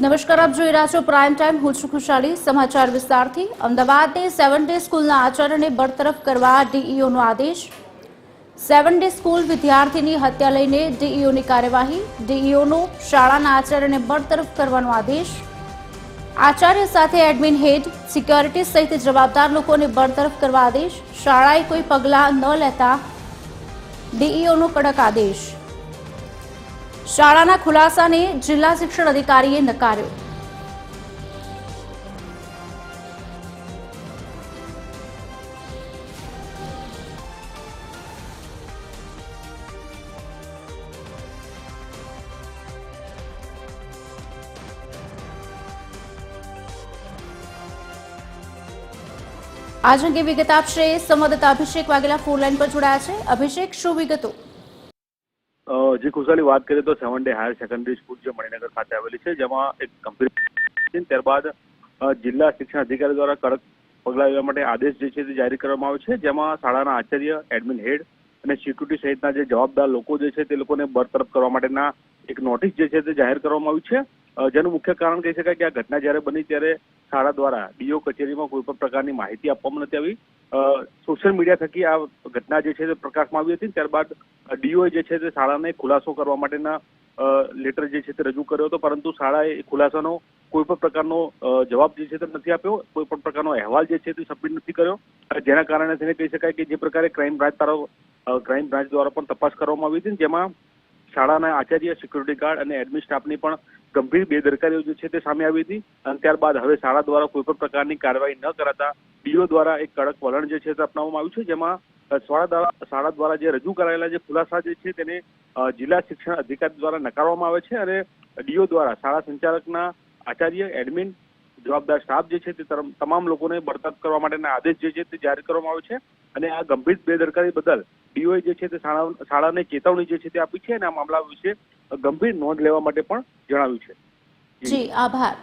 નમસ્કાર, આપ જોઈ રહ્યા છો પ્રાઇમ ટાઈમ હું છું ખુશાલી. સમાચાર વિસ્તારથી. અમદાવાદની સેવન ડે સ્કૂલના આચાર્યને બરતરફ કરવા ડીઈઓનો આદેશ. સેવન ડે સ્કૂલ વિદ્યાર્થીની હત્યા લઈને ડીઈઓની કાર્યવાહી. ડીઈઓનો શાળાના આચાર્યને બરતરફ કરવાનો આદેશ. આચાર્ય સાથે એડમિન હેડ સિક્યોરિટી સહિત જવાબદાર લોકોને બરતરફ કરવા આદેશ. શાળાએ કોઈ પગલાં ન લેતા ડીઈઓનો કડક આદેશ. શાળાના ખુલાસાને જિલ્લા શિક્ષણ અધિકારીએ નકાર્યો. આજ અંગે વિગત આપશે સંવાદદાતા અભિષેક વાઘેલા ફોન લાઈન પર જોડાયા છે. અભિષેક, શું વિગતો? જે ખુશાલી વાત કરીએ તો seven day higher secondary school જે મણિનગર ખાતે આવેલી છે, જેમાં એક કમ્પ્લીટ ત્યારબાદ જિલ્લા શિક્ષણ અધિકારી દ્વારા કડક પગલાં લેવા માટે આદેશ જે છે તે જારી કરવામાં આવ્યો છે, જેમાં શાળાના આચાર્ય એડમિન હેડ અને સિક્યુરિટી સહિતના જે જવાબદાર લોકો જે છે તે લોકોને બરતરફ કરવા માટેના એક નોટિસ જે છે તે જાહેર કરવામાં આવ્યું છે. જેનું મુખ્ય કારણ કહી શકાય કે આ ઘટના જ્યારે બની ત્યારે શાળા દ્વારા ડીઓ કચેરીમાં કોઈ પણ પ્રકારની માહિતી આપવામાં નથી આવી. સોશિયલ મીડિયા થકી આ ઘટના જે છે તે પ્રકાશમાં આવી હતી. ત્યારબાદ ડીઓ જે છે તે શાળાને ખુલાસો કરવા માટેના લેટર જે છે તે રજૂ કર્યો હતો. પરંતુ શાળાએ ખુલાસાનો કોઈ પણ પ્રકારનો જવાબ જે છે તે નથી આપ્યો. કોઈ પણ પ્રકારનો અહેવાલ જે છે તે સબમિટ નથી કર્યો. જેના કારણે તેને કહી શકાય કે જે પ્રકારે ક્રાઇમ બ્રાન્ચ દ્વારા ક્રાઇમ બ્રાન્ચ દ્વારા પણ તપાસ કરવામાં આવી હતી જેમાં શાળાના આચાર્ય, સિક્યુરિટી ગાર્ડ અને એડમિન સ્ટાફની પણ ગંભીર બેદરકારીઓ જે છે તે સામે આવી હતી. અને ત્યારબાદ હવે શાળા દ્વારા કોઈ પણ પ્રકારની કાર્યવાહી ન કરાતા ડીઓ દ્વારા એક કડક વલણ જે છે તે અપનાવવામાં આવ્યું છે, જેમાં શાળા દ્વારા જે રજૂ કરાયેલા જે ખુલાસા જે છે તેને જિલ્લા શિક્ષણ અધિકારી દ્વારા નકારવામાં આવે છે અને ડીઓ દ્વારા શાળા સંચાલકના આચાર્ય, એડમિન, જવાબદાર સ્ટાફ જે છે તે તમામ લોકોને બરતરફ કરવા માટેના આદેશ જે છે તે જારી કરવામાં આવે છે અને આ ગંભીર બેદરકારી બદલ ડીઓએ જે છે તે શાળા શાળાને ચેતવણી જે છે તે આપી છે અને આ મામલા વિશે ગંભીર નોંધ લેવા માટે પણ જણાવ્યું છે. જી, આભાર.